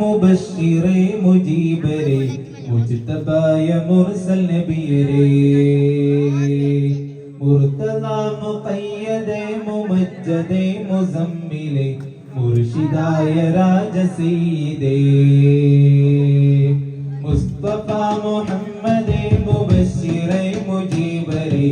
മുബശ്ശിറേ മുജീബരേ മുജ്തബായ മുർസൽ നബിയരേ. മുർത്തദ മുഖയ്യദേ മുമജ്ജദേ മുസമ്മിലേ മുർഷിദായ രാജസീദേ മുസ്തഫ മുഹമ്മദേ മുബശ്ശിറേ മുജീബരേ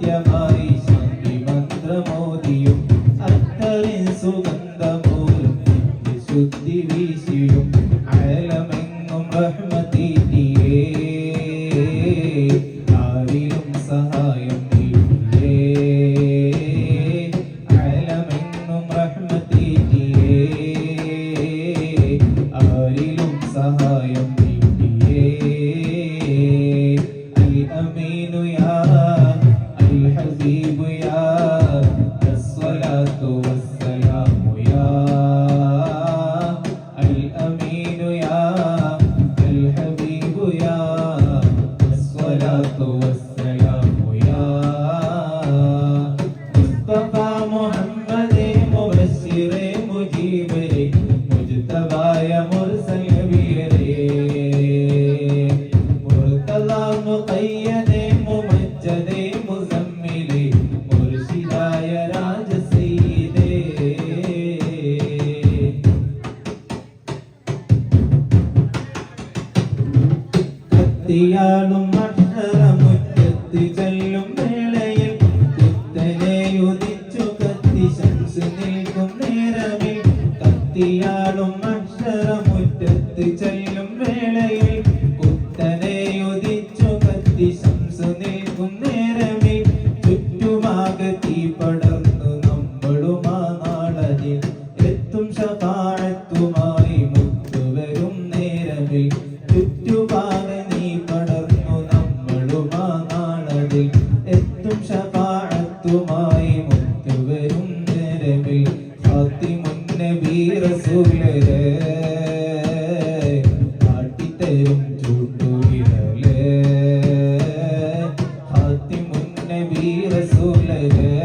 നിത്യമായി ശക്തി മന്ത്രമോദിയും അത്തറിൻ സുഗന്ധ പോലും ശുദ്ധി വീശിയും അയലമെങ്ങും ti. വീരസൂലേ